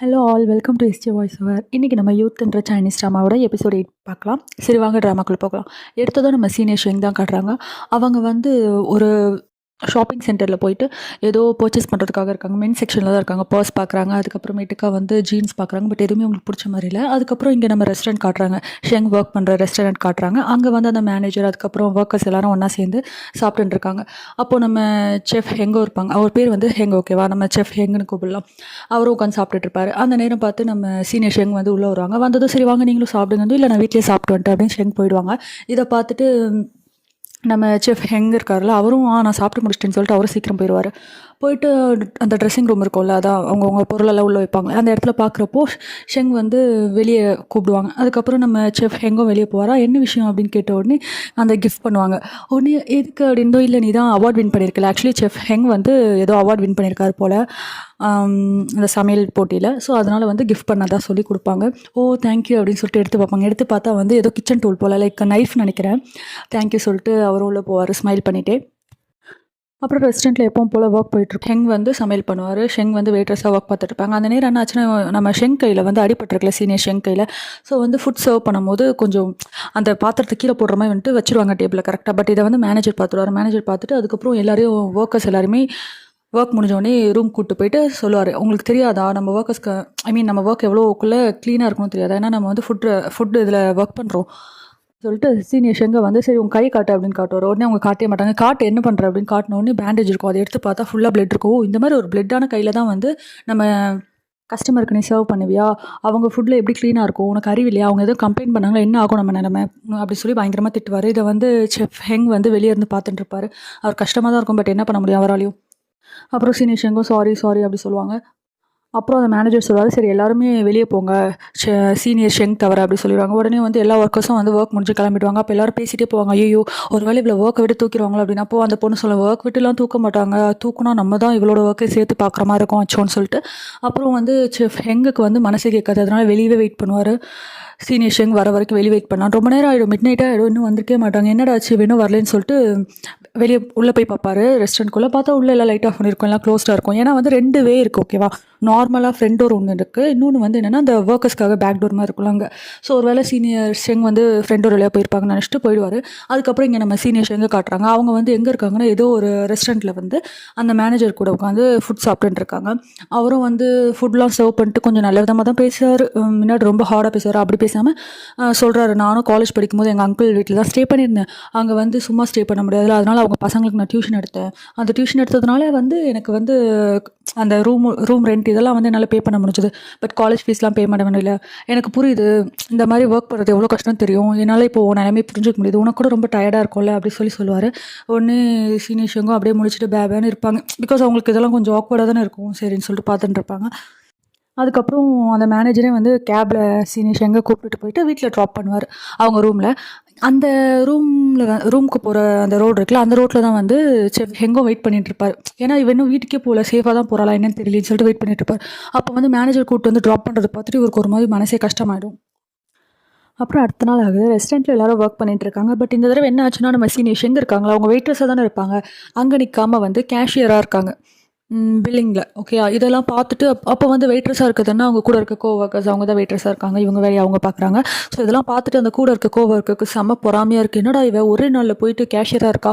Hello all welcome to SD voice over இன்றைக்கி நம்ம யூத்ன்ற சைனீஸ் ட்ராமாவோட எபிசோட் எயிட் பார்க்கலாம். சரி வாங்க ட்ராமாக்குள்ளே போகலாம். எடுத்ததும் நம்ம சீனியர் ஷெங் தான் காட்டுறாங்க. அவங்க வந்து ஒரு ஷாப்பிங் சென்டரில் போயிட்டு ஏதோ பர்ச்சேஸ் பண்ணுறதுக்காக இருக்காங்க. மென் செக்ஷனில் தான் இருக்காங்க. பர்ஸ் பார்க்குறாங்க அதுக்கப்புறமேட்டுக்கா வந்து ஜீன்ஸ் பார்க்குறாங்க பட் எதுவுமே அவங்களுக்கு பிடிச்ச மாதிரி இல்லை. அதுக்கப்புறம் இங்கே நம்ம ரெஸ்டாரண்ட் காட்டுறாங்க. ஷெங் ஒர்க் பண்ணுற ரெஸ்டாரண்ட் காட்டுறாங்க. அங்கே வந்து அந்த மேனேஜர் அதுக்கப்புறம் ஒர்க்கர்ஸ் எல்லாரும் ஒன்றா சேர்ந்து சாப்பிட்டுருக்காங்க அப்போது நம்ம செஃப் ஹெங்கோ இருப்பாங்க. அவர் பேர் வந்து ஹெங் ஓகேவா நம்ம செஃப் ஹெங்குன்னு கூப்பிடலாம். அவரும் உட்காந்து சாப்பிட்டுட்டு இருப்பார். அந்த நேரம் பார்த்து நம்ம சீனியர் ஷெங் வந்து உள்ளே வருவாங்க. வந்ததும் சரி வாங்க நீங்களும் சாப்பிடுங்க. இல்லை நான் வீட்டிலே சாப்பிட்டு வந்துட்டேன். அப்படின்னு ஷெங் போயிடுவாங்க. இதை பார்த்துட்டு நம்ம செஃப் ஹெங் இருக்கார்ல அவரும் ஆ நான் சாப்பிட்டு முடிச்சிட்டேன்னு சொல்லிட்டு அவரும் சீக்கிரம் போயிடுவார். போயிட்டு அந்த ட்ரெஸ்ஸிங் ரூம் இருக்கும்ல அதான் அவங்கவுங்க பொருளெல்லாம் உள்ளே வைப்பாங்க. அந்த இடத்துல பார்க்குறப்போ ஷெங் வந்து வெளியே கூப்பிடுவாங்க. அதுக்கப்புறம் நம்ம செஃப் ஹெங்கும் வெளியே போகிறா என்ன விஷயம்? அப்படின்னு கேட்ட உடனே அந்த கிஃப்ட் பண்ணுவாங்க. உடனே எதுக்கு? அப்படின்னோ இல்லை நீ தான் அவார்ட் வின் பண்ணியிருக்கல. ஆக்சுவலி செஃப் ஹெங் வந்து ஏதோ அவார்ட் வின் பண்ணியிருக்காரு போல் அந்த சமையல் போட்டியில். ஸோ அதனால் வந்து கிஃப்ட் பண்ணதா சொல்லி கொடுப்பாங்க. ஓ தேங்க்யூ அப்படின்னு சொல்லிட்டு எடுத்து பார்ப்பாங்க எடுத்து பார்த்தா வந்து ஏதோ கிச்சன் டூல் போல் லைக் நைஃப் நினைக்கிறேன். தேங்க்யூ சொல்லிட்டு அவரும் உள்ளே போவார் ஸ்மைல் பண்ணிவிட்டே அப்புறம் ரெஸ்டாரண்ட்டில் எப்பவும் போல் ஒர்க் போயிட்டுருக்கு ஷெங் வந்து சமையல் பண்ணுவார். ஷெங் வந்து வெயிட்ரஸாக ஒர்க் பார்த்துட்டு இருப்பாங்க அந்த நேரம் என்ன ஆச்சுன்னா நம்ம ஷெங் கையில் வந்து அடிபட்டிருக்கல சீனியர் ஷெங் கையில். ஸோ வந்து ஃபுட் சர்வ் பண்ணும்போது கொஞ்சம் அந்த பாத்திரத்தை கீழே போடுற மாதிரி வந்துட்டு வச்சுருவாங்க டேபிளில் கரெக்டாக பட் இதை வந்து மேனேஜர் பார்த்துருவார். மேனேஜர் பார்த்துட்டு அதுக்கப்புறம் எல்லாரையும் ஒர்க்கர்ஸ் எல்லாருமே ஒர்க் முடிஞ்சோடனே ரூம் கூப்பிட்டு போயிட்டு சொல்லுவார். உங்களுக்கு தெரியாதா? நம்ம ஒர்க்கர்ஸ்க்கு ஐ மீன் நம்ம ஒர்க் எவ்வளோக்குள்ளே க்ளீனாக இருக்கணும் தெரியாதா? ஏன்னா நம்ம வந்து ஃபுட் ஃபுட்டு இதில் ஒர்க் பண்ணுறோம் சொல்லிட்டு சீனியர் ஷெங்க வந்து சரி உங்கள் கை காட்டு அப்படின்னு காட்டுவார். உடனே அவங்க காட்டே மாட்டாங்க. காட்டு என்ன பண்ணுற அப்படின்னு காட்டின உடனே பேண்டேஜ் இருக்கும். அதை எடுத்து பார்த்தா ஃபுல்லாக பிளட் இருக்கும். இந்த மாதிரி ஒரு பிளட்டான கையில் தான் வந்து நம்ம கஸ்டமருக்கு நீ சர்வ் பண்ணுவியா? அவங்க ஃபுட்டில் எப்படி க்ளீனாக இருக்கும்? உனக்கு அறிவில்லையா அவங்க எதுவும் கம்ப்ளைண்ட் பண்ணாங்களா என்ன ஆகும் நம்ம நிலமை? அப்படி சொல்லி பயங்கரமாக திட்டுவார். இதை வந்து செஃப் ஹெங் வந்து வெளியே இருந்து பார்த்துட்டு இருப்பார். அவர் கஷ்டமாக தான் இருக்கும் பட் என்ன பண்ண முடியும் அவராலையும்? அப்புறம் சீனியர் ஷெங்கும் சாரி சாரி அப்படி சொல்லுவாங்க. அப்புறம் அந்த மேனேஜர் சொல்லுவார் சரி எல்லாருமே வெளியே போங்க. சீனியர் ஷெங் தவிர அப்படி சொல்லிடுவாங்க. உடனே வந்து எல்லா ஒர்க்கர்ஸும் வந்து ஒர்க் முடிஞ்சு கிளம்பிடுவாங்க. அப்போ எல்லாரும் பேசிகிட்டே போவாங்க. ஐயோ ஒரு வேலை இவ்வளோ ஒர்க்கை விட்டு தூக்கிடுவாங்களோ? அப்படின்னா அப்போ அந்த பொண்ணு சொல்ல ஒர்க் விட்டுலாம் தூக்க மாட்டாங்க. தூக்குனா நம்ம தான் இவ்வளோட ஒர்க்கை சேர்த்து பார்க்குற மாதிரி இருக்கும் அச்சோன்னு சொல்லிட்டு. அப்புறம் வந்து ஹெங்குக்கு வந்து மனசு கேட்காது. அதனால வெளியவே வெயிட் பண்ணுவார். சீனியர் ஷெங் வர வரைக்கும் வெளியே வெயிட் பண்ணான் ரொம்ப நேரம் ஆகிடும் மிட் நைட்டாக ஆகிடும் இன்னும் வந்திருக்கே மாட்டாங்க. என்னடா ஆச்சு? வேணும் வரலன்னு சொல்லிட்டு வெளியே உள்ளே போய் பார்ப்பாரு ரெஸ்டாரண்ட்குள்ளே பார்த்தா உள்ளே எல்லாம் லைட் ஆஃப் பண்ணியிருக்கும் எல்லாம் க்ளோஸ்டாக இருக்கும். ஏன்னா வந்து ரெண்டு வே இருக்குது ஓகேவா நார்மலாக ஃப்ரண்ட் டோர் ஒன்று இருக்குது இன்னொன்று வந்து என்னென்னா அந்த ஒர்க்கர்ஸ்க்காக பேக் டோர் மாதிரி இருக்கும்ல அங்கே. ஸோ ஒரு வேளை சீனியர் ஷெங் வந்து ஃப்ரெண்ட் டோர் வழியாக போயிருப்பாங்கன்னு நினச்சிட்டு போயிடுவார். அதுக்கப்புறம் இங்கே நம்ம சீனியர் ஷெங்கை காட்டுறாங்க. அவங்க வந்து எங்கே இருக்காங்கன்னா ஏதோ ஒரு ரெஸ்டாரண்ட்டில் வந்து அந்த மேனேஜர் கூட உட்காந்து ஃபுட் சாப்பிட்டுட்டு இருக்காங்க. அவரும் வந்து ஃபுட்லாம் சர்வ் பண்ணிட்டு கொஞ்சம் நல்ல விதமாக தான் பேசுவார் முன்னாடி ரொம்ப ஹார்டாக பேசுவார். அப்படி பேசாமல் சொல்கிறாரு நானும் காலேஜ் படிக்கும்போது எங்கள் அங்கிள் வீட்டில் தான் ஸ்டே பண்ணியிருந்தேன். அங்கே வந்து சும்மா ஸ்டே பண்ண முடியாதுல அதனால் அவங்க பசங்களுக்கு நான் டியூஷன் எடுத்தேன். அந்த டியூஷன் எடுத்ததுனால வந்து எனக்கு வந்து அந்த ரூம் ரூம் ரெண்ட் இதெல்லாம் வந்து என்னால் பே பண்ண முடிஞ்சது. பட் காலேஜ் ஃபீஸ்லாம் பே பண்ண முடியல எனக்கு புரியுது. இந்த மாதிரி ஒர்க் பண்ணுறது எவ்வளோ கஷ்டம் தெரியும். என்னால் இப்போ உன் நிலைமை புரிஞ்சுக்க முடியுது. உனக்கு கூட ரொம்ப டயர்டாக இருக்கும்ல அப்படி சொல்லி சொல்லுவார். ஒன்று சீனியர்ஷங்கும் அப்படியே முடிச்சுட்டு பேபேன்னு இருப்பாங்க. பிகாஸ் அவங்களுக்கு இதெல்லாம் கொஞ்சம் ஆக்வர்டாக தானே இருக்கும். சரின்னு சொல்லிட்டு பார்த்துட்டு இருப்பாங்க. அதுக்கப்புறம் அந்த மேனேஜரே வந்து கேபில் சீனியர்ஸ் எங்கே கூப்பிட்டுட்டு போயிட்டு வீட்டில் ட்ராப் பண்ணுவார் அவங்க ரூமில் அந்த ரூமில் ரூமுக்கு போகிற அந்த ரோடு இருக்குல்ல அந்த ரோட்டில் தான் வந்து செஃப் எங்கோ வெயிட் பண்ணிட்டு இருப்பார். ஏன்னா இவனும் வீட்டுக்கே போகல சேஃபாக தான் போகிறாளா என்னன்னு தெரியலன்னு சொல்லிட்டு வெயிட் பண்ணிட்டு இருப்பார். அப்போ வந்து மேனேஜர் கூப்பிட்டு வந்து ட்ராப் பண்ணுறது பார்த்துட்டு இவருக்கு ஒரு மாதிரி மனசே கஷ்டமாயிடும். அப்புறம் அடுத்த நாள் ஆகுது. ரெஸ்டாரண்ட்டில் எல்லாரும் ஒர்க் பண்ணிட்டு இருக்காங்க. பட் இந்த தடவை என்ன ஆச்சுன்னா நம்ம சீனியர்ஸ் எங்கே இருக்காங்களா? அவங்க வெயிட்ரஸாக தானே இருப்பாங்க. அங்கே நிற்காம வந்து கேஷியராக இருக்காங்க. பில்லிங்கில் ஓகே இதெல்லாம் பார்த்துட்டு அப் அப்போ வந்து வெயிட்ரஸாக இருக்குதுன்னா அவங்க கூட இருக்க கோ ஒர்க்கர்ஸ் அவங்க தான் வெயிட்ரஸாக இருக்காங்க. இவங்க வேலையை அவங்க பார்க்குறாங்க. ஸோ இதெல்லாம் பார்த்துட்டு அந்த கூட இருக்க கோ ஒர்க்கருக்கு செம்ம பொறாமையாக இருக்குது என்னடா இவ ஒரே நாளில் போயிட்டு கேஷியராக இருக்கா?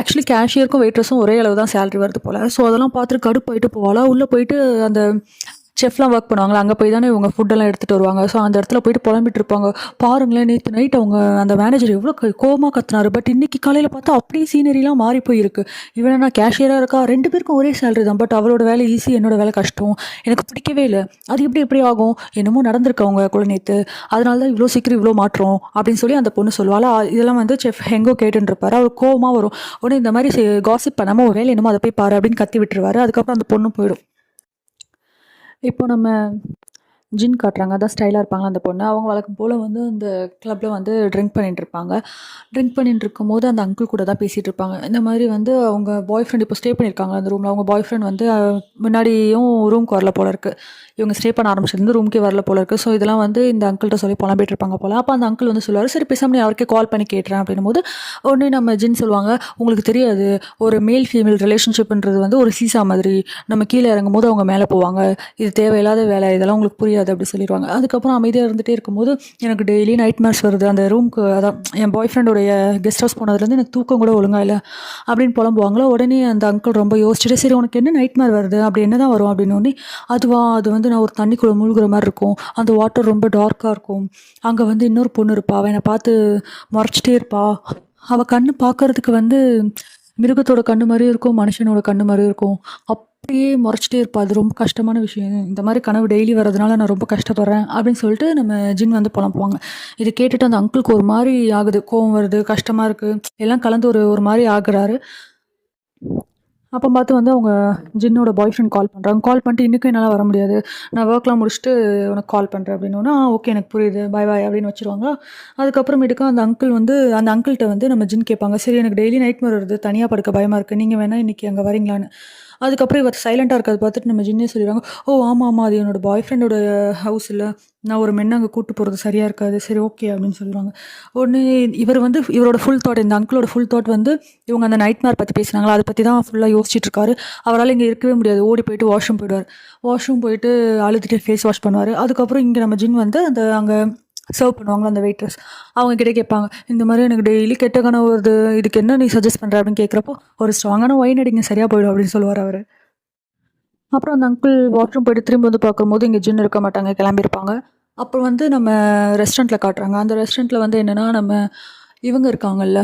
ஆக்சுவலி கேஷியருக்கும் வெயிட்ரஸும் ஒரே அளவு தான் சேலரி வருது போல். ஸோ அதெல்லாம் பார்த்துட்டு கடுப்பாயிட்டு போவாளா? உள்ளே போயிட்டு அந்த செஃப்லாம் ஒர்க் பண்ணுவாங்களா அங்கே போய் தானே இவங்க ஃபுட்டெல்லாம் எடுத்துகிட்டு வருவாங்க. ஸோ அந்த இடத்துல போயிட்டு புலம்பிட்டு இருப்பாங்க. பாருங்களேன் நேற்று நைட் அவங்க அந்த மேனேஜர் எவ்வளோ கோவமாக கத்துனாரு. பட் இன்றைக்கி காலையில் பார்த்தா அப்படியே சீனரிலாம் மாறி போயிருக்கு. இவனை நான் கேஷியராக இருக்கா ரெண்டு பேருக்கும் ஒரே சேலரி தான். பட் அவளோட வேலை ஈஸி என்னோட வேலை கஷ்டம். எனக்கு பிடிக்கவே இல்லை. அது எப்படி எப்படி ஆகும்? என்னமோ நடந்திருக்கு அவங்க கூட நேற்று அதனால தான் இவ்வளோ சீக்கிரம் இவ்வளோ மாற்றம் அப்படின்னு சொல்லி அந்த பொண்ணு சொல்லுவாள். இதெல்லாம் வந்து செஃப் ஹெங்கோ கேட்டுன்னு அவர் கோவமாக வரும். உடனே இந்த மாதிரி காசிப் பண்ணாமல் ஒரு வேலை என்னமோ அதை போய் பாரு அப்படின்னு கத்தி விட்டுருவாரு. அதுக்கப்புறம் அந்த பொண்ணு போயிடும். இப்போ நம்ம ஜின் காட்டுறாங்க. அதான் ஸ்டைலாக இருப்பாங்களா அந்த பொண்ணு. அவங்க வழக்கம் போல் வந்து அந்த கிளப்பில் வந்து ட்ரிங்க் பண்ணிட்டு இருப்பாங்க. ட்ரிங்க் பண்ணிட்டு இருக்கும்போது அந்த அங்கிள் கூட தான் பேசிகிட்டு இருப்பாங்க. இந்த மாதிரி வந்து அவங்க பாய் ஃப்ரெண்ட் இப்போ ஸ்டே பண்ணியிருக்காங்க அந்த ரூமில் அவங்க பாய் ஃப்ரெண்ட் வந்து முன்னாடியும் ரூம்க்கு வரல போல இருக்குது இவங்க ஸ்டே பண்ண ஆரம்பிச்சிருந்து ரூம்க்கே வரல போல இருக்குது ஸோ இதெல்லாம் வந்து இந்த அங்கிள்கிட்ட சொல்லி புலம்பிட்டு இருப்பாங்க போல். அப்போ அந்த அங்கிள் வந்து சொல்லுவார் சரி பேசாமல் அவருக்கே கால் பண்ணி கேட்டுறேன். அப்படின்னும் போது உடனே நம்ம ஜின் சொல்லுவாங்க உங்களுக்கு தெரியாது ஒரு மேல் ஃபீமேல் ரிலேஷன்ஷிப்ன்றது வந்து ஒரு சீசா மாதிரி. நம்ம கீழே இறங்கும் போது அவங்க மேலே போவாங்க. இது தேவையில்லாத வேலை. இதெல்லாம் உங்களுக்கு முடியாது அப்படி சொல்லிடுவாங்க அதுக்கப்புறம் அமைதியாக இருந்துகிட்டே இருக்கும்போது எனக்கு டெய்லி நைட் மேட்ச் வருது. அந்த ரூம்க்கு அதான் என் பாய் ஃப்ரெண்டோடைய கெஸ்ட் ஹவுஸ் போனதுலேருந்து எனக்கு தூக்கம் கூட ஒழுங்காக இல்லை. அப்படின்னு புலம்புவாங்களோ உடனே அந்த அங்கிள் ரொம்ப யோசிச்சுட்டு சரி உனக்கு என்ன நைட் மேர் வருது? அப்படி என்ன தான் வரும்? அப்படின்னு உடனே அதுவா அது வந்து நான் ஒரு தண்ணிக்குள்ளே மூழ்கிற மாதிரி இருக்கும். அந்த வாட்டர் ரொம்ப டார்க்காக இருக்கும். அங்கே வந்து இன்னொரு பொண்ணு இருப்பா. அவள் என்னை பார்த்து மறைச்சிட்டே இருப்பா. அவள் கண்ணு பார்க்கறதுக்கு வந்து மிருகத்தோட கண்ணு மாதிரியும் இருக்கும் மனுஷனோட கண்ணு மாதிரியும் இருக்கும். அப் அப்படியே முறைச்சிட்டே இருப்பா அது ரொம்ப கஷ்டமான விஷயம். இந்த மாதிரி கனவு டெய்லி வரதுனால நான் ரொம்ப கஷ்டப்படுறேன் அப்படின்னு சொல்லிட்டு நம்ம ஜின் வந்து புலம்புவாங்க. இது கேட்டுட்டு அந்த அங்கிளுக்கு ஒரு மாதிரி ஆகுது. கோவம் வருது கஷ்டமாக இருக்குது எல்லாம் கலந்து ஒரு ஒரு மாதிரி ஆகுறாரு. அப்போ பார்த்து வந்து அவங்க ஜின்னோட பாய் ஃப்ரெண்ட் கால் பண்ணுறாங்க கால் பண்ணிட்டு இன்றைக்கும் என்னால் வர முடியாது. நான் ஒர்க்லாம் முடிச்சுட்டு உனக்கு கால் பண்ணுறேன் அப்படின்னா ஓகே எனக்கு புரியுது. பாய் பாய் அப்படின்னு வச்சுருவாங்க அதுக்கப்புறமேட்டுக்கு அந்த அங்கிள் வந்து அந்த அங்கிள்கிட்ட வந்து நம்ம ஜின் கேட்பாங்க. சரி எனக்கு டெய்லி நைட் மேர் வருது. தனியாக படுக்க பயமாக இருக்குது நீங்கள் வேணால் இன்றைக்கி அங்கே வரீங்களான்னு. அதுக்கப்புறம் இவர் சைலண்ட்டாக இருக்கிறத பார்த்துட்டு நம்ம ஜின்னே சொல்லிடுவாங்க ஓ ஆமாம் ஆமாம் அது என்னோடய பாய் ஃப்ரெண்டோட ஹவுஸ் இல்லை. நான் ஒரு மென் அங்கே கூட்டு போகிறது சரியாக இருக்காது. சரி ஓகே அப்படின்னு சொல்லுவாங்க உடனே இவர் வந்து இவரோட ஃபுல் தாட் இந்த அங்கிளோட ஃபுல் தாட் வந்து இவங்க அந்த நைட் மேர் பற்றி பேசுனாங்களா? அதை பற்றி தான் ஃபுல்லாக யோசிச்சுட்டு இருக்காரு அவரால் இங்கே இருக்கவே முடியாது. ஓடி போயிட்டு வாஷ்ரூம் போயிடுவார். வாஷ்ரூம் போயிட்டு அழுதுட்டு ஃபேஸ் வாஷ் பண்ணுவார். அதுக்கப்புறம் இங்கே நம்ம ஜின் வந்து அந்த அங்கே சர்வ் பண்ணுவாங்களா அந்த வெயிட்டர்ஸ் அவங்க கிட்டே கேட்பாங்க இந்த மாதிரி எனக்கு டெய்லி கெட்ட கனவு வருது இதுக்கு என்ன நீ சஜஸ்ட் பண்ணுற அப்படின்னு கேட்குறப்போ ஒரு ஸ்ட்ராங்கான ஒயின் அடிங்க சரியாக போயிடும் அப்படின்னு சொல்லுவார் அவர். அப்புறம் அந்த அங்கிள் வாஷ்ரூம் போயிட்டு திரும்பி வந்து பார்க்கும்போது இங்கே ஜின் இருக்க மாட்டாங்க கிளம்பியிருப்பாங்க. அப்புறம் வந்து நம்ம ரெஸ்டாரண்ட்டில் காட்டுறாங்க. அந்த ரெஸ்டாரண்ட்டில் வந்து என்னென்னா நம்ம இவங்க இருக்காங்கல்ல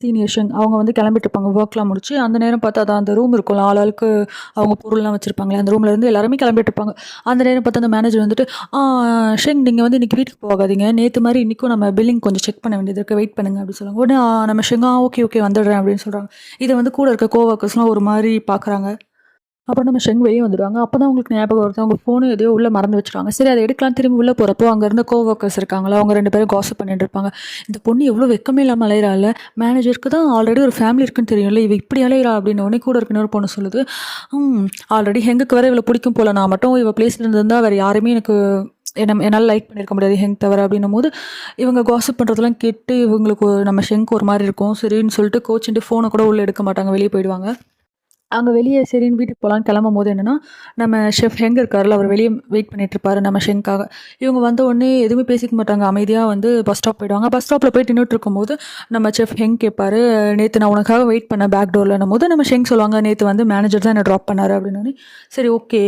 சீனியர்ஷன் அவங்க வந்து கிளம்பிட்டு இருப்பாங்க. ஒர்க்லாம் முடிச்சு அந்த நேரம் பார்த்தா அதான் அந்த ரூம் இருக்கும்ல. ஆளாளுக்கு அவங்க பொருள்லாம் வச்சுருப்பாங்களே அந்த ரூமில் இருந்து எல்லாருமே கிளம்பிட்டு இருப்பாங்க. அந்த நேரம் பார்த்து அந்த மேனேஜர் வந்துட்டு "ஆ, ஷெங் நீங்கள் வந்து இன்றைக்கி வீட்டுக்கு போகாதீங்க. நேற்று மாதிரி இன்றைக்கும் நம்ம பில்லிங் கொஞ்சம் செக் பண்ண வேண்டியது இருக்குது வெயிட் பண்ணுங்க அப்படின்னு சொல்லுவாங்க. உடனே நம்ம ஷெங்கா ஓகே ஓகே வந்துடுறேன் அப்படின்னு சொல்கிறாங்க இதை வந்து கூட இருக்க கோவர்க்கர்ஸ்லாம் ஒரு மாதிரி பார்க்குறாங்க. அப்புறம் நம்ம ஷெங் வெளியே வந்துடுவாங்க. அப்போ தான் உங்களுக்கு ஞாபகம் வருது. அவங்க ஃபோனு எதையோ உள்ளே மறந்து வச்சிருவாங்க. சரி அதை எடுக்கலாம். திரும்பி உள்ளே போகிறப்போ அங்கேருந்து கோ ஒர்க்கர்ஸ் இருக்காங்களா? அவங்க ரெண்டு பேரும் காசப் பண்ணிட்டு இருப்பாங்க. இந்த பொண்ணு எவ்வளோ வெக்கமே இல்லாமல் அலையிறாள். மேனேஜருக்கு தான் ஆல்ரெடி ஒரு ஃபேமிலி இருக்குன்னு தெரியும்ல. இவ இப்படி அலையிறா அப்படின்னு உடனே கூட இருக்குன்னு ஒரு பொண்ணு சொல்லுது. ஆல்ரெடி ஹெங்குக்கு வேறு இவ்வளோ பிடிக்கும் போல. நான் மட்டும் இவ பிளேஸில் இருந்திருந்தால் வேறு யாருமே எனக்கு என்ன என்னால் லைக் பண்ணியிருக்க முடியாது. ஹெங் தவிர அப்படின்னும் போது இவங்க காசப் பண்ணுறதெல்லாம் கேட்டு இவங்களுக்கு ஒரு- நம்ம ஷெங்க் ஒரு மாதிரி இருக்கும். சரின்னு சொல்லிட்டு கோச்சுட்டு ஃபோனை கூட உள்ளே எடுக்க மாட்டாங்க. வெளியே போயிடுவாங்க. அங்கே வெளியே சரின்னு வீட்டுக்கு போகலான்னு கிளம்பும் போது என்னென்னா நம்ம ஷெஃப் ஹெங் இருக்கார்ல அவர் வெளியே வெயிட் பண்ணிட்டு இருப்பாரு நம்ம ஷெங்காக இவங்க வந்த உடனே எதுவுமே பேசிக்க மாட்டாங்க. அமைதியாக வந்து பஸ் ஸ்டாப் போயிடுவாங்க. பஸ் ஸ்டாப்பில் போயிட்டு நின்றுட்டு இருக்கும்போது நம்ம செஃப் ஹெங் கேட்பாரு நேற்று நான் உனக்காக வெயிட் பண்ணேன் பேக் டோரில் போது நம்ம ஷெங் சொல்லுவாங்க நேற்று வந்து மேனேஜர் தான் என்னை ட்ராப் பண்ணாரு. அப்படின்னு சரி ஓகே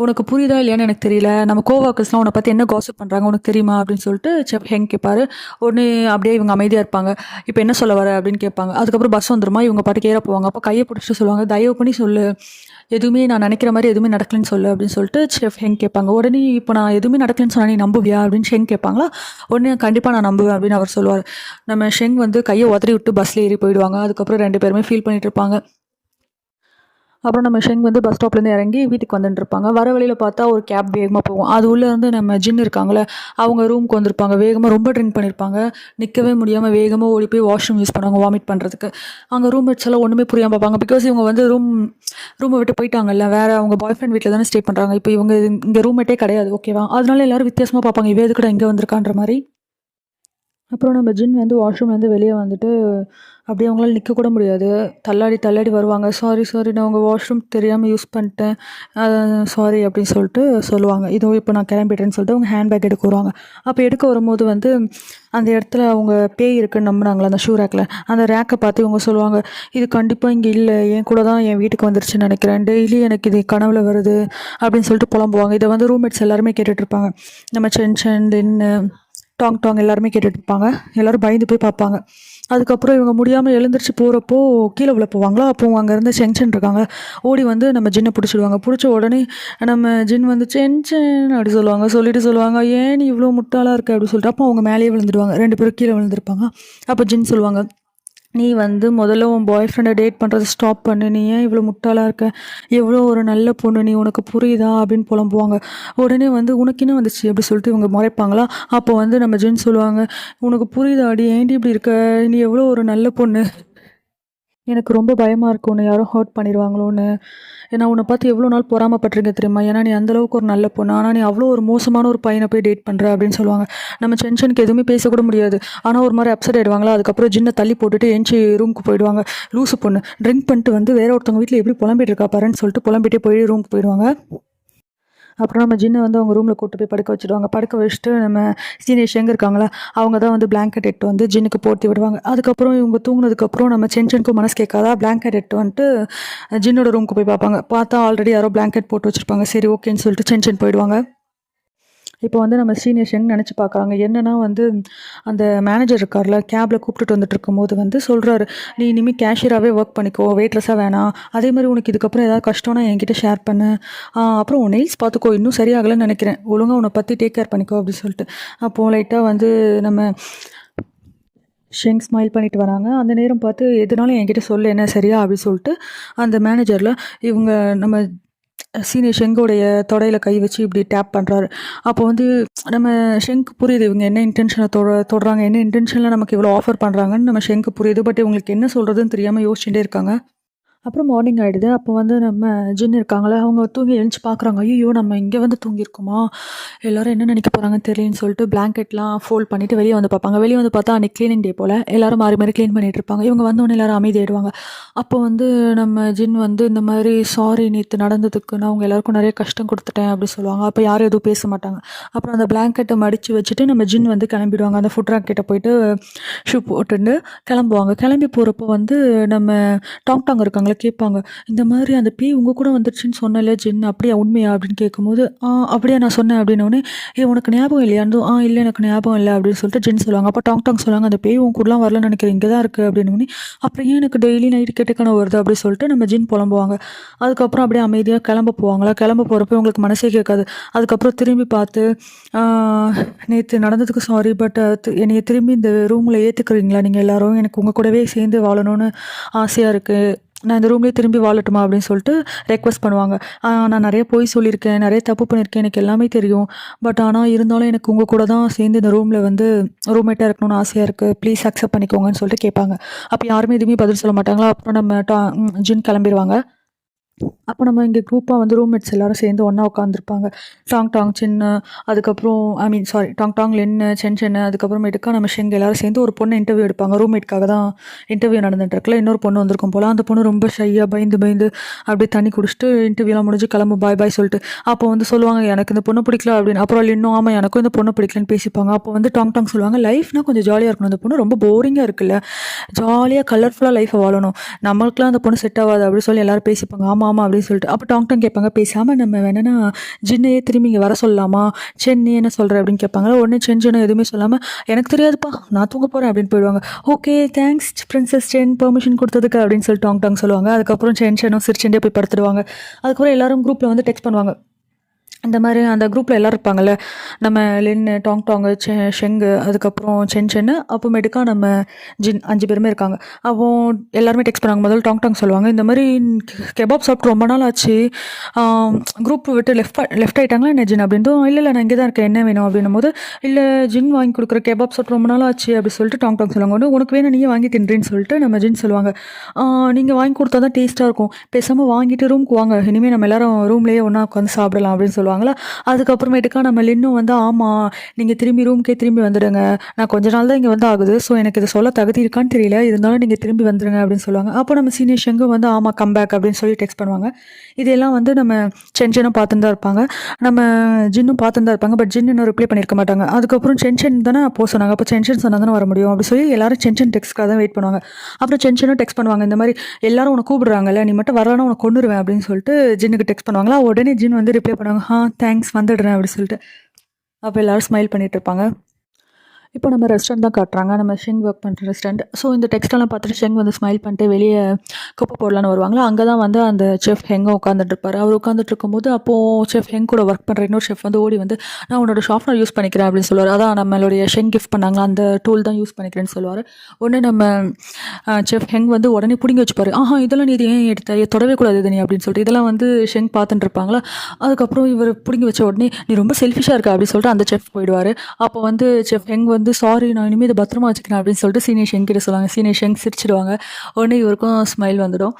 உனக்கு புரியுதா இல்லையான்னு எனக்கு தெரியல. நம்ம கோவாக்கர்ஸ்லாம் உன்னை பற்றி என்ன காசப் பண்ணுறாங்க உனக்கு தெரியுமா? அப்படின்னு சொல்லிட்டு செஃப் ஹெங் கேட்பாரு உடனே அப்படியே இவங்க அமைதியாக இருப்பாங்க. இப்போ என்ன சொல்ல வர? அப்படின்னு கேட்பாங்க. அதுக்கப்புறம் பஸ் வந்துருமா? இவங்க பாட்டுக்கு ஏற போவாங்க. அப்போ கையை பிடிச்சிட்டு சொல்லுவாங்க தயவு பண்ணி சொல்லு. எதுவுமே நான் நினைக்கிற மாதிரி எதுவுமே நடக்கலன்னு சொல்லு. அப்படின்னு சொல்லிட்டு செஃப் ஹெங் கேட்பாங்க. உடனே இப்போ நான் எதுவுமே நடக்கலன்னு சொன்னா நீ நம்புவியா? அப்படின்னு ஷெங் கேட்பாங்களா? உடனே கண்டிப்பாக நான் நம்புவேன் அப்படின்னு அவர் சொல்லுவார். நம்ம ஷெங் வந்து கையை உதறி விட்டு பஸ்ஸில் ஏறி போயிடுவாங்க. அதுக்கப்புறம் ரெண்டு பேருமே ஃபீல் பண்ணிட்டு இருப்பாங்க. அப்புறம் நம்ம ஷெங் வந்து பஸ் ஸ்டாப்லேருந்து இறங்கி வீட்டுக்கு வந்துட்டு இருப்பாங்க. வர வழியில் பார்த்தா ஒரு கேப் வேகமாக போகும். அது உள்ளே இருந்து நம்ம ஜின் இருக்காங்களே அவங்க ரூமுக்கு வந்திருப்பாங்க. வேகமாக ரொம்ப ட்ரிங்க் பண்ணியிருப்பாங்க நிற்கவே முடியாமல் வேகமாக ஓடி போய் வாஷ்ரூம் யூஸ் பண்ணுவாங்க வாமிட் பண்ணுறதுக்கு அங்கே ரூம் மேட்ஸ் எல்லாம் ஒன்றுமே புரியாமல் பார்ப்பாங்க. பிகாஸ் இவங்க வந்து ரூம் ரூமை விட்டு போயிட்டாங்கல்ல வேறு அவங்க பாய் ஃப்ரெண்ட் வீட்டில் தானே ஸ்டே பண்ணுறாங்க இப்போ இவங்க இங்கே ரூம்மேட்டே கிடையாது ஓகேவா அதனால எல்லாரும் வித்தியாசமாக பார்ப்பாங்க. இவ கூட இங்கே வந்திருக்கான்ற மாதிரி. அப்புறம் நம்ம ஜின் வந்து வாஷ்ரூம்லேருந்து வெளியே வந்துட்டு அப்படியே அவங்களால நிற்க கூட முடியாது. தள்ளாடி தள்ளாடி வருவாங்க. சாரி சாரி நான் உங்கள் வாஷ்ரூம் தெரியாமல் யூஸ் பண்ணிட்டேன். சாரி அப்படின்னு சொல்லிட்டு சொல்லுவாங்க. இதோ இப்போ நான் கிளம்பிட்டேன்னு சொல்லிட்டு அவங்க ஹேண்ட்பேக் எடுக்க வருவாங்க. அப்போ எடுக்க வரும்போது வந்து அந்த இடத்துல அவங்க பேய் இருக்குன்னு நம்புனாங்களே அந்த ஷூ ரேக்கில் அந்த ரேக்கை பார்த்து இவங்க சொல்லுவாங்க இது கண்டிப்பாக இங்கே இல்லை. என் கூட தான் என் வீட்டுக்கு வந்துருச்சுன்னு நினைக்கிறேன். டெய்லி எனக்கு இது கனவுல வருது அப்படின்னு சொல்லிட்டு புலம்புவாங்க. இதை வந்து ரூம்மேட்ஸ் எல்லாருமே கேட்டுட்ருப்பாங்க நம்ம சென் சென் தென்னு டாங் டாங் எல்லாருமே கேட்டுட்டு இருப்பாங்க எல்லோரும் பயந்து போய் பார்ப்பாங்க. அதுக்கப்புறம் இவங்க முடியாமல் எழுந்திரிச்சு போகிறப்போ கீழே விழ போவாங்களா அப்போ அங்கே இருந்து சென்சன் இருக்காங்க. ஓடி வந்து நம்ம ஜின்னை பிடிச்சிடுவாங்க. பிடிச்ச உடனே நம்ம ஜின் வந்து சென்சன் அப்படி சொல்லுவாங்க. சொல்லிட்டு சொல்லுவாங்க ஏன் நீ இவ்வளோ முட்டாளாக இருக்க? அப்படி சொல்லிட்டு அப்போ அவங்க மேலேயே விழுந்துடுவாங்க. ரெண்டு பேரும் கீழே விழுந்திருப்பாங்க. அப்போ ஜின் சொல்லுவாங்க நீ வந்து முதல்ல உன் பாய் ஃப்ரெண்டை டேட் பண்ணுறதை ஸ்டாப் பண்ணு. நீ ஏன் இவ்வளோ முட்டாளாக இருக்க? எவ்வளோ ஒரு நல்ல பொண்ணு. நீ உனக்கு புரியுதா? அப்படின்னு புலம்புவாங்க. உடனே வந்து உனக்கு என்ன வந்துச்சு? அப்படி சொல்லிட்டு இவங்க முறைப்பாங்களா? அப்போ வந்து நம்ம ஜென் சொல்லுவாங்க உனக்கு புரியுதாடி? ஏன்டி இப்படி இருக்க? நீ எவ்வளோ ஒரு நல்ல பொண்ணு. எனக்கு ரொம்ப பயமாக இருக்கு. உன்னை யாரும் ஹர்ட் பண்ணிடுவாங்களோன்னு ஏன்னா உன்னை பார்த்து எவ்வளோ நாள் பொறாமப்பட்டிருக்க தெரியுமா? ஏன்னா நீ அந்தளவுக்கு ஒரு நல்ல பொண்ணு. ஆனால் நீ அவ்வளோ ஒரு மோசமான ஒரு பையனை போய் டேட் பண்ணுற அப்படின்னு சொல்லுவாங்க. நம்ம டென்ஷனுக்கு எதுவுமே பேசக்கூட முடியாது. ஆனால் ஒரு மாதிரி அப்செட் ஆயிடுவாங்களா? அதுக்கப்புறம் ஜின்னை தள்ளி போட்டுட்டு எஞ்சி ரூமுக்கு போயிடுவாங்க. லூசு பொண்ணு. ட்ரிங்க் பண்ணிட்டு வந்து வேற ஒருத்தவங்க வீட்டில் எப்படி புலம்பிட்டு இருக்கா பாருன்னு சொல்லிட்டு புலம்பிட்டே போய் ரூமுக்கு போயிடுவாங்க. அப்புறம் நம்ம ஜின்னை வந்து அவங்க ரூமில் கூட்டு போய் படுக்க வச்சுடுவாங்க. படுக்க வச்சுட்டு நம்ம சீனியர்ஸ் எங்கே இருக்காங்களா அவங்க தான் வந்து பிளாங்கெட் எட்டு வந்து ஜின்னுக்கு போர்த்தி விடுவாங்க. அதுக்கப்புறம் இவங்க தூங்கினதுக்கப்புறம் நம்ம சென்ஷனுக்கும் மனசு கேட்காதா? பிளாங்கெட் எட்டு வந்துட்டு ஜின்னோட ரூமுக்கு போய் பார்ப்பாங்க. பார்த்தா ஆல்ரெடி யாரோ பிளாங்கெட் போட்டு வச்சுருப்பாங்க. சரி ஓகேன்னு சொல்லிட்டு சென்ஷன் போயிடுவாங்க. இப்போ வந்து நம்ம சீனியர்ஸ் எங்க நினச்சி பார்க்குறாங்க? என்னன்னா வந்து அந்த மேனேஜர் இருக்கார்ல கேபில் கூப்பிட்டுட்டு வந்துட்டு இருக்கும்போது வந்து சொல்கிறாரு நீ இனிமேல் கேஷியராகவே ஒர்க் பண்ணிக்கோ வெயிட்ரஸாக வேணாம். அதே மாதிரி உனக்கு இதுக்கப்புறம் ஏதாவது கஷ்டம்னா என்கிட்ட ஷேர் பண்ணு. அப்புறம் உன் நெயில்ஸ் பார்த்துக்கோ இன்னும் சரியாகலைன்னு நினைக்கிறேன். ஒழுங்காக உன்னை பற்றி டேக் கேர் பண்ணிக்கோ அப்படின்னு சொல்லிட்டு. அப்போது லைட்டாக வந்து நம்ம ஷெங் ஸ்மைல் பண்ணிட்டு வராங்க. அந்த நேரம் பார்த்து எதுனாலும் என்கிட்ட சொல்லு என்ன சரியா? அப்படின்னு சொல்லிட்டு அந்த மேனேஜரில் இவங்க நம்ம சீனியர் ஷெங்கோடைய தொடையில் கை வச்சு இப்படி டேப் பண்ணுறாரு அப்போ வந்து நம்ம ஷெங்க்கு புரியுது இவங்க என்ன இன்டென்ஷனை தொட தொடுறாங்க என்ன இன்டென்ஷனில் நமக்கு இவ்வளோ ஆஃபர் பண்ணுறாங்கன்னு நம்ம ஷெங்க்கு புரியுது. பட் இவங்களுக்கு என்ன சொல்கிறதுன்னு தெரியாமல் யோசிச்சுட்டே இருக்காங்க. அப்புறம் மார்னிங் ஆகிடுது அப்போ வந்து நம்ம ஜின் இருக்காங்களே அவங்க தூங்கி எழுந்து பார்க்குறாங்க. ஐயோ நம்ம இங்கே வந்து தூங்கியிருக்கோமா? எல்லோரும் என்ன நினைக்க போகிறாங்கன்னு தெரியலன்னு சொல்லிட்டு பிளாங்கெட்லாம் ஃபோல்ட் பண்ணிவிட்டு வெளியே வந்து பார்ப்பாங்க. வெளியே வந்து பார்த்தா அன்றைக்கி க்ளீனிங் டே போல் எல்லாரும் மாறி மாறி க்ளீன் பண்ணிகிட்டு இருப்பாங்க. இவங்க வந்தோடனே எல்லோரும் அமைதியாயிடுவாங்க. அப்போ வந்து நம்ம ஜின் வந்து இந்த மாதிரி சாரி நேற்று நடந்ததுக்கு நான் அவங்க எல்லாருக்கும் நிறைய கஷ்டம் கொடுத்துட்டேன் அப்படி சொல்லுவாங்க. அப்போ யாரும் எதுவும் பேச மாட்டாங்க. அப்புறம் அந்த பிளாங்கெட்டை மடித்து வச்சுட்டு நம்ம ஜின் வந்து கிளம்பிடுவாங்க. அந்த ஃபுட் ராக்கெட்டை போயிட்டு ஷூ போட்டுட்டு கிளம்புவாங்க. கிளம்பி போகிறப்போ வந்து நம்ம டாங் டாங் இருக்காங்களே கேட்பாங்க. இந்த மாதிரி அந்த பேய் உங்கள் கூட வந்துருச்சுன்னு சொன்னல ஜின் அப்படியா உண்மையா? அப்படின்னு கேட்கும்போது ஆ அப்படியா நான் சொன்னேன் அப்படின்னோடனே ஏ உனக்கு ஞாபகம் இல்லையான்னு ஆ இல்லை எனக்கு ஞாபகம் இல்லை அப்படின்னு சொல்லிட்டு ஜின் சொல்லுவாங்க. அப்போ டாங் டாங் சொல்லுவாங்க அந்த பேய் உன் கூடலாம் வரலன்னு நினைக்கிறேன் இங்கே தான் இருக்குது அப்படின்னு அப்புறம் ஏன் எனக்கு டெய்லி நைட்டு கெட்ட வருது? அப்படின்னு சொல்லிட்டு நம்ம ஜின் புலம்புவாங்க. அதுக்கப்புறம் அப்படியே அமைதியாக கிளம்ப போவாங்களா? கிளம்ப போகிறப்ப உங்களுக்கு மனசே கேட்காது. அதுக்கப்புறம் திரும்பி பார்த்து நேற்று நடந்ததுக்கு சாரி பட் என்னையை திரும்பி இந்த ரூமில் ஏற்றுக்கிறீங்களா நீங்கள் எல்லாரும் எனக்கு உங்கள் கூடவே சேர்ந்து வாழணும்னு ஆசையாக இருக்குது நான் இந்த ரூம்லேயே திரும்பி வாழட்டுமா அப்படின்னு சொல்லிட்டு ரெக்வஸ்ட் பண்ணுவாங்க. நான் நிறைய பொய் சொல்லியிருக்கேன் நிறைய தப்பு பண்ணியிருக்கேன் எனக்கு எல்லாமே தெரியும். பட் ஆனால் இருந்தாலும் எனக்கு உங்கள் கூட தான் சேர்ந்து இந்த ரூமில் வந்து ரூம்மேட்டாக இருக்கணும்னு ஆசையாக இருக்குது ப்ளீஸ் அக்செப்ட் பண்ணிக்கோங்கன்னு சொல்லிட்டு கேட்பாங்க. அப்போ யாருமே எதுவுமே பதில் சொல்ல மாட்டாங்களா? அப்புறம் நம்ம டா ஜின் கிளம்பிடுவாங்க அப்போ நம்ம இங்கே குரூப்பாக வந்து ரூம்மேட்ஸ் எல்லாரும் சேர்ந்து ஒன்றா உட்காந்துருப்பாங்க டாங் டாங் சின்ன அதுக்கப்புறம் I mean sorry Tang Tang லென்னு Chen சென்னு அதுக்கப்புறமேட்டுக்கா நம்ம ஷெங் எல்லாரும் சேர்ந்து ஒரு பொண்ணு இன்டர்வியூ எடுப்பாங்க. ரூம்மேட்காக தான் இன்டர்வியூ நடந்துட்டு இன்னொரு பொண்ணு வந்திருக்கும் போல. அந்த பொண்ணு ரொம்ப ஷையாக பயந்து பயந்து அப்படியே தண்ணி குடிச்சிட்டு இன்டர்வியூலாம் முடிஞ்சு கிளம்பு பாய் பாய் சொல்லிட்டு. அப்போ வந்து சொல்லுவாங்க எனக்கு இந்த பொண்ணு பிடிக்கல அப்படின்னு. அப்புறம் இன்னும் ஆமாம் எனக்கும் இந்த பொண்ணு பிடிக்கலன்னு பேசிப்பாங்க. அப்போ வந்து டாங் டாங் சொல்லுவாங்க லைஃப்னா கொஞ்சம் ஜாலியாக இருக்கணும். அந்த பொண்ணு ரொம்ப போரிங்காக இருக்குல்ல. ஜாலியாக கலர்ஃபுல்லாக லைஃப்பை வாழணும். நம்மளுக்குலாம் அந்த பொண்ணு செட் ஆகாது அப்படின்னு சொல்லி எல்லாரும் பேசிப்பாங்க. ஆமாம் ஆமாம் அப்படின்னு சொல்லிட்டு. அப்போ டாங் டாங் கேட்பாங்க பேசாமல் நம்ம வேணா ஜின்னையே திரும்பி இங்கே வர சொல்லலாமா? சென்னி என்ன சொல்கிற அப்படின்னு கேட்பாங்க. உடனே சென் எதுவுமே சொல்லாமல் எனக்கு தெரியாதுப்பா நான் தூங்க போகிறேன் அப்படின்னு போயிடுவாங்க. Okay thanks princess Chen permission கொடுத்ததுக்கு அப்படின்னு சொல்லிட்டு டாங் டாங் சொல்லுவாங்க. அதுக்கப்புறம் சென் சென்னும் சிரிச்செண்டே போய் படுத்துடுவாங்க. அதுக்கப்புறம் எல்லாரும் குரூப்பில் வந்து டெக்ஸ்ட் பண்ணுவாங்க. இந்த மாதிரி அந்த குரூப்பில் எல்லோரும் இருப்பாங்கல்ல நம்ம லின்னு டாங் டாங்கு செ ஷெங்கு அதுக்கப்புறம் சென் சென்னு அப்புறமேட்டுக்கா நம்ம ஜின் அஞ்சு பேருமே இருக்காங்க. அப்போ எல்லாருமே டெக்ஸ்ட் பண்ணாங்க முதல்ல டாங் டாங் சொல்லுவாங்க. இந்த மாதிரி கெபாப் சாப்பிட்டு ரொம்ப நாள் ஆச்சு. குரூப் விட்டு லெஃப்ட் லெஃப்ட் ஆகிட்டாங்களா என்ன ஜின் அப்படின்ட்டு இல்லை இல்லை நான் இங்கே தான் இருக்கேன். என்ன வேணும்? அப்படின்னும் போது இல்லை ஜின் வாங்கி கொடுக்குற கெபாப் சாப்பிட்டு ரொம்ப நாள் ஆச்சு அப்படி சொல்லிட்டு டாங் டாங் சொல்லுவாங்க. ஒன்று உனக்கு வேணும் நீயே வாங்கி தின்றேன்னு சொல்லிட்டு நம்ம ஜின் சொல்லுவாங்க. நீங்கள் வாங்கி கொடுத்தா தான் டேஸ்ட்டாக இருக்கும். பேசாமல் வாங்கிட்டு ரூமுக்கு வாங்க. இனிமேல் நம்ம எல்லாரும் ரூம்லேயே ஒன்றா உட்காந்து சாப்பிடலாம் அப்படின்னு சொல்லுவாங்களா அதுக்கப்புறமேட்டுக்கா நம்ம லின்னும் வந்து ஆமாம் நீங்கள் திரும்பி ரூம்க்கே திரும்பி வந்துடுங்க. நான் கொஞ்ச நாள் தான் இங்கே வந்து ஆகுது. ஸோ எனக்கு இது சொல்ல தகுதி இருக்கான்னு தெரியல. இருந்தாலும் நீங்கள் திரும்பி வந்துடுங்க அப்படின்னு சொல்லுவாங்க. அப்போ நம்ம சீனியர் ஷெங்கும் வந்து ஆமாம் கம்பேக் அப்படின்னு சொல்லி டெக்ஸ்ட் பண்ணுவாங்க. இதெல்லாம் வந்து நம்ம சென்ஷனும் பார்த்துன்னு தான் இருப்பாங்க. நம்ம ஜின்னும் பார்த்துன்னு தான் இருப்பாங்க. பட் ஜின் இன்னும் ரிப்ளை பண்ணியிருக்க மாட்டாங்க. அதுக்கப்புறம் சென்ஷன் தானே போக சொன்னாங்க. அப்போ சென்ஷன் சொன்னால் தானே வர முடியும் அப்படி சொல்லி எல்லாரும் சென்ஷன் டெக்ஸ்க்காக தான் வெயிட் பண்ணுவாங்க. அப்புறம் சென்ஷனும் டெக்ஸ்ட் பண்ணுவாங்க. இந்த மாதிரி எல்லாரும் உனக்கு கூப்பிடுறாங்கல்ல நீ மட்டும் வரலன்னா உனக்கு கொண்டுருவேன் அப்படின்னு சொல்லிட்டு ஜின்னுக்கு டெக்ஸ்ட் பண்ணுவாங்களா? உடனே ஜின் வந்து ரிப்ளை பண்ணுவாங்க ஆ தேங்க்ஸ் வந்துடுறேன் அப்படி சொல்லிட்டு அப்போ எல்லாரும் ஸ்மைல் பண்ணிகிட்டு இருப்பாங்க. இப்போ நம்ம ரெஸ்டாரண்ட் தான் காட்டுறாங்க. நம்ம ஷெங் ஒர்க் பண்ணுற ரெஸ்டாரண்ட் ஸோ இந்த டெக்ஸ்டெல்லாம் பார்த்துட்டு ஷெங் வந்து ஸ்மைல் பண்ணிட்டு வெளியே குப்பை போடலான்னு வருவாங்களா? அங்கே தான் வந்து அந்த செஃப் ஹெங்க உட்காந்துட்டு இருப்பார். அவர் உட்காந்துட்டு இருக்கும்போது அப்போது செஃப் ஹெங் கூட ஒர்க் பண்ணுற இன்னொரு செஃப் வந்து ஓடி வந்து நான் உன்னோட ஷார்ப்னர் யூஸ் பண்ணிக்கிறேன் அப்படின்னு சொல்லுவார். அதான் நம்மளுடைய ஷெங் கிஃப்ட் பண்ணாங்களா? அந்த டூல் தான் யூஸ் பண்ணிக்கிறேன்னு சொல்லுவார். உடனே நம்ம செஃப் ஹெங் வந்து உடனே பிடிங்கி வச்சுப்பார். ஆஹா இதெல்லாம் நீ இது ஏன் எடுத்த? தொடவே கூடாது இது நீ அப்படின்னு சொல்லிட்டு. இதெல்லாம் வந்து ஷெங் பார்த்துட்டு இருப்பாங்களா? அதுக்கப்புறம் இவர் பிடிங்கி வச்ச உடனே நீ ரொம்ப செல்ஃபிஷாக இருக்க அப்படின்னு சொல்லிட்டு அந்த செஃப் போயிடுவார். அப்போ வந்து செஃப் ஹெங் வந்து வந்து சாரி நான் இனிமேல் இதை பத்திரமா வச்சுக்கிறேன் அப்படின்னு சொல்லிட்டு சீனியர் ஷெங் கிட்ட சொல்லுவாங்க. சீனியர் ஷெங் சிரிச்சிடுவாங்க. உடனே இவருக்கும் ஸ்மைல் வந்துடும்.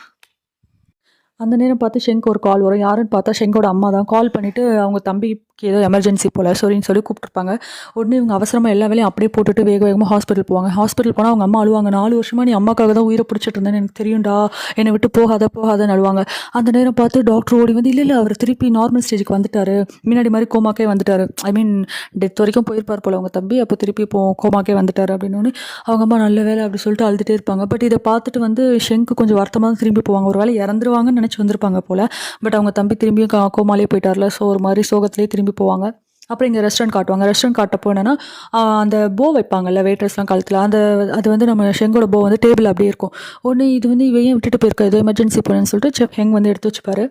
அந்த நேரம் பார்த்து ஷெங்க் ஒரு கால் வரும். யாருன்னு பார்த்தா ஷெங்கோட அம்மா தான் கால் பண்ணிவிட்டு அவங்க தம்பி ஏதோ எமர்ஜென்சி போல் சரின்னு சொல்லி கூப்பிட்டுருப்பாங்க. உடனே இவங்க அவசரமாக எல்லா வேலையும் அப்படியே போட்டுட்டு வேக வேகமாக ஹாஸ்பிட்டல் போவாங்க. ஹாஸ்பிட்டல் போனால் அவங்க அம்மா அழுவாங்க. நாலு வருஷமாக நீ அம்மாக்காக தான் உயிரை பிடிச்சிட்டு இருந்தேன் எனக்கு தெரியும்டா. என்னை விட்டு போகாத போகாதன்னு அழுவாங்க. அந்த நேரம் பார்த்து டாக்டர் ஓடி வந்து இல்லை இல்லை அவர் திருப்பி நார்மல் ஸ்டேஜுக்கு வந்துட்டார். முன்னாடி மாதிரி கோமாக்கே வந்துட்டார். ஐ மீன் டெத் வரைக்கும் போயிருப்பார் போல் அவங்க தம்பி. அப்போ திருப்பி போ கோமாக்கே வந்துட்டார். அப்படின்னு அவங்க அம்மா நல்ல வேலை அப்படி சொல்லிட்டு அழுதுகிட்டே இருப்பாங்க. பட் இதை பார்த்துட்டு வந்து ஷெங்க்கு கொஞ்சம் வருத்தமாக தான் திரும்பி போவாங்க. ஒரு வேலை இறந்துருவாங்கன்னு நினச்சி வந்திருப்பாங்க போல். பட் அவங்க தம்பி திரும்பியும் கோமாலே போயிட்டார்ல. ஸோ ஒரு மாதிரி சோகத்திலே திரும்பி போவாங்க. அப்புறம் இங்கே ரெஸ்டாரண்ட் காட்டுவாங்க. ரெஸ்டாரண்ட் காட்டப்போ போனேன்னா அந்த போ வைப்பாங்கல்ல வெயிட்டர்ஸ்லாம் காலத்தில் அந்த அது வந்து நம்ம ஷெங்கோட போ வந்து டேபிள் அப்படியே இருக்கும். ஒன்று இது வந்து இவன் விட்டுட்டு போயிருக்கா? ஏதோ எமர்ஜென்சி போனேன்னு சொல்லிட்டு செஃப் ஹெங் வந்து எடுத்து வச்சுப்பாரு.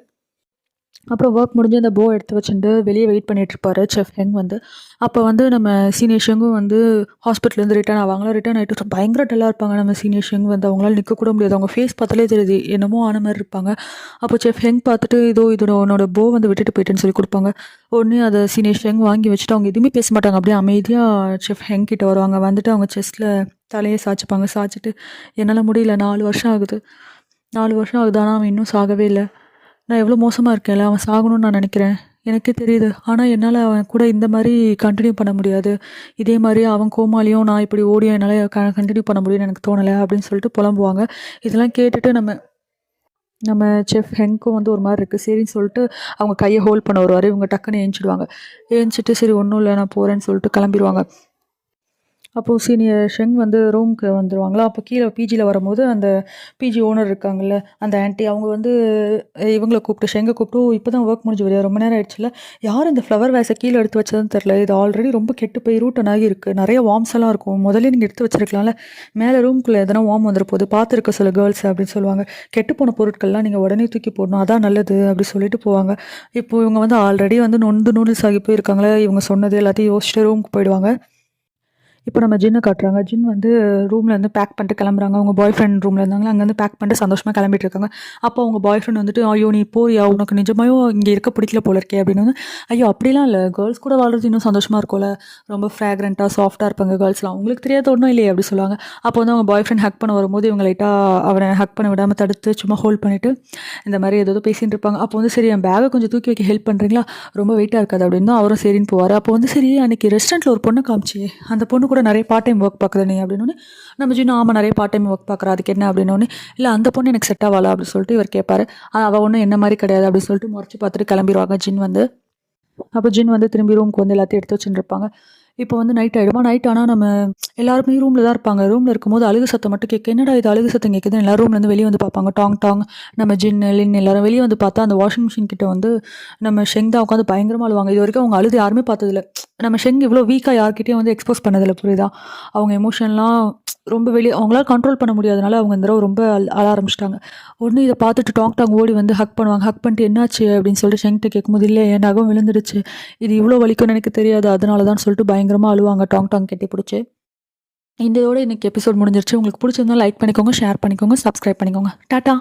அப்புறம் ஒர்க் முடிஞ்சு அந்த போ எடுத்து வச்சுட்டு வெளியே வெயிட் பண்ணிகிட்ருப்பாரு செஃப் ஹெங் வந்து. அப்போ வந்து நம்ம சீனியர் ஷெங்கும் வந்து ஹாஸ்பிட்டலேருந்து ரிட்டர்ன் ஆவாங்களா? ரிட்டர்ன் ஆகிட்டு பயங்கர டல்லாக இருப்பாங்க நம்ம சீனியர் ஷெங் வந்து. அவங்களால நிற்கக்கூட முடியாது. அவங்க ஃபேஸ் பார்த்தாலே தெரியுது என்னமோ ஆன மாதிரி இருப்பாங்க. அப்போ செஃப் ஹெங் பார்த்துட்டு இதோ இதோட உன்னோட போ வந்து விட்டுட்டு போயிட்டேன்னு சொல்லி கொடுப்பாங்க. உடனே அதை சீனியர் ஷெங் வாங்கி வச்சுட்டு அவங்க எதுவுமே பேச மாட்டாங்க. அப்படியே அமைதியாக செஃப் ஹெங் கிட்ட வருவாங்க. வந்துட்டு அவங்க செஸ்ட்டில் தலையை சாய்ச்சிப்பாங்க. சாய்ச்சிட்டு என்னால் முடியல நாலு வருஷம் ஆகுது. நாலு வருஷம் ஆகுது. ஆனால் அவன் இன்னும் சாகவே இல்லை. நான் எவ்வளோ மோசமாக இருக்கேன்ல அவன் சாகணும்னு நான் நினைக்கிறேன். எனக்கே தெரியுது. ஆனால் என்னால் அவன் கூட இந்த மாதிரி கண்டினியூ பண்ண முடியாது. இதே மாதிரி அவன் கோமாளியும் நான் இப்படி ஓடியும் என்னால் க கண்டினியூ பண்ண முடியும்னு எனக்கு தோணலை அப்படின்னு சொல்லிட்டு புலம்புவாங்க. இதெல்லாம் கேட்டுட்டு நம்ம நம்ம செஃப் ஹெங்க்கும் வந்து ஒரு மாதிரி இருக்குது சரின்னு சொல்லிட்டு அவங்க கையை ஹோல்ட் பண்ண வருவார். இவங்க டக்குன்னு ஏஞ்சிடுவாங்க. ஏஞ்சிட்டு சரி ஒன்றும் இல்லை நான் போகிறேன்னு சொல்லிட்டு கிளம்பிடுவாங்க. அப்போது சீனியர் ஷெங் வந்து ரூமுக்கு வந்துடுவாங்களா அப்போ கீழே பிஜியில் வரும்போது அந்த பிஜி ஓனர் இருக்காங்கல்ல அந்த ஆன்ட்டி அவங்க வந்து இவங்களை கூப்பிட்டு ஷெங்கை கூப்பிட்டு இப்போ தான் ஒர்க் முடிஞ்சு வரையா ரொம்ப நேரம் ஆயிடுச்சுல யார் இந்த ஃப்ளவர் வேஸை கீழே எடுத்து வச்சதுன்னு தெரில இது ஆல்ரெடி ரொம்ப கெட்டு போய் ரூட்டன் ஆகி இருக்குது நிறைய வார்ம்ஸ் எல்லாம் இருக்கும். முதல்ல நீங்கள் எடுத்து வச்சிருக்கலாம்ல. மேலே ரூம்குள்ளே எதனா வார்ம் வந்துட பார்த்துருக்க சொல்ல கேர்ள்ஸ் அப்படின்னு சொல்லுவாங்க. கெட்டு போன பொருட்கள்லாம் நீங்கள் உடனே தூக்கி போடணும். அதான் நல்லது அப்படி சொல்லிட்டு போவாங்க. இப்போ இவங்க வந்து ஆல்ரெடி வந்து நொந்து நூடுல்ஸ் ஆகி போயிருக்காங்களே. இவங்க சொன்னது எல்லாத்தையும் யோசிச்சுட்டு ரூமுக்கு போயிடுவாங்க. இப்போ நம்ம ஜின்னை காட்டுறாங்க. ஜின் வந்து ரூமில் பேக் பண்ணிட்டு கிளம்புறாங்க. அவங்க பாய் ஃப்ரெண்ட் ரூமில் இருந்தாங்களா அங்கேருந்து பேக் பண்ணிட்டு சந்தோஷமாக கிளம்பிட்டு இருக்காங்க. அப்போ அவங்க பாய் ஃப்ரெண்ட் வந்துட்டு ஐயோ நீ போறியா? உனக்கு நிஜமாயோ இங்கே இருக்க பிடிக்கல போல இருக்கே. அப்படின்னு வந்து ஐயோ அப்படிலாம் இல்லை. கேர்ள்ஸ் கூட வாழ்றது இன்னும் சந்தோஷமாக இருக்கும்ல. ரொம்ப ஃப்ராக்ரண்ட்டாக சாஃப்டாக இருப்பாங்க கேர்ள்ஸ்லாம் அவங்களுக்கு தெரியாத ஒன்றும் இல்லையே அப்படி சொல்லுவாங்க. அப்போ வந்து அவங்க பாய் ஃப்ரெண்ட் ஹக் பண்ண வரும்போது இவங்க லைட்டாக அவனை ஹக் பண்ண விடாமல் தடுத்து சும்மா ஹோல்ட் பண்ணிவிட்டு இந்த மாதிரி ஏதோ பேசிட்டு இருப்பாங்க. அப்போ வந்து சரி என் பேகை கொஞ்சம் தூக்கி வைக்க ஹெல்ப் பண்ணுறீங்களா ரொம்ப வெயிட்டாக இருக்காது. அப்படின்னு அவரும் சரின்னு போவார். அப்போ வந்து சரி அன்றைக்கி ரெஸ்டாரண்ட்டில் ஒரு பொண்ணு காமிச்சு அந்த பொண்ணு கூட நிறைய பார்ட் டைம் ஒர்க் பார்க்குற நீ அப்படின்னு நம்ம ஜின்னு ஆமாம் நிறைய பார்ட் டைம் ஒர்க் பார்க்குறா அதுக்கு என்ன அப்படின்னு இல்லை அந்த பொண்ணு எனக்கு செட் ஆகலா அப்படின்னு சொல்லிட்டு இவர் கேட்பாரு அவள் ஒன்றும் என்ன மாதிரி கிடையாது அப்படின்னு சொல்லிட்டு முறைச்சி பார்த்துட்டு கிளம்பிடுவாங்க ஜின் வந்து. அப்போ ஜின் வந்து திரும்பி ரூமுக்கு வந்து எல்லாத்தையும் எடுத்து வச்சுருப்பாங்க இருப்பாங்க. இப்போ வந்து நைட் ஆகிடுமா நைட் ஆனால் நம்ம எல்லாருமே ரூமில் தான் இருப்பாங்க. ரூமில் இருக்கும்போது அழுகு சத்தம் மட்டும் கேட்க என்னடா இது? அழுகு சத்தம் கேட்குது எல்லாரும் ரூம்லேருந்து வெளியே வந்து பார்ப்பாங்க. டாங் டாங் நம்ம ஜின் லின் எல்லாரும் வெளியே வந்து பார்த்தா அந்த வாஷிங் மிஷின் கிட்ட வந்து நம்ம ஷெங் தான் உட்காந்து பயங்கரமாக அழுவாங்க. இது வரைக்கும் அவங்க அழுது யாருமே பார்த்ததில்ல. நம்ம ஷெங் இவ்வளோ வீக்காக யார்கிட்டையும் வந்து எக்ஸ்போஸ் பண்ணதில்ல புரியுதா? அவங்க எமோஷன்லாம் ரொம்ப வெளியே அவங்களால கண்ட்ரோல் பண்ண முடியாதனால அவங்க இந்த தடவை ரொம்ப அழ அழ ஆரம்பிச்சிட்டாங்க. உடனே இதை பார்த்துட்டு டாங் டாங் ஓடி வந்து ஹக் பண்ணுவாங்க. ஹக் பண்ணிட்டு என்னாச்சு? அப்படின்னு சொல்லிட்டு ஷெங்கிட்ட கேட்கும்போது இல்லை என் நகம் விழுந்துடுச்சு. இது இவ்வளோ வலிக்கும்னு எனக்கு தெரியாது. அதனால தான் சொல்லிட்டு பயங்கரமாக அழுவாங்க. டாங் டாங் கட்டி பிடிச்சி. இந்த இதோட இன்னைக்கு எபிசோட் முடிஞ்சிருச்சு. உங்களுக்கு பிடிச்சிருந்தா லைக் பண்ணிக்கோங்க ஷேர் பண்ணிக்கோங்க சப்ஸ்கிரைப் பண்ணிக்கோங்க. டாட்டா!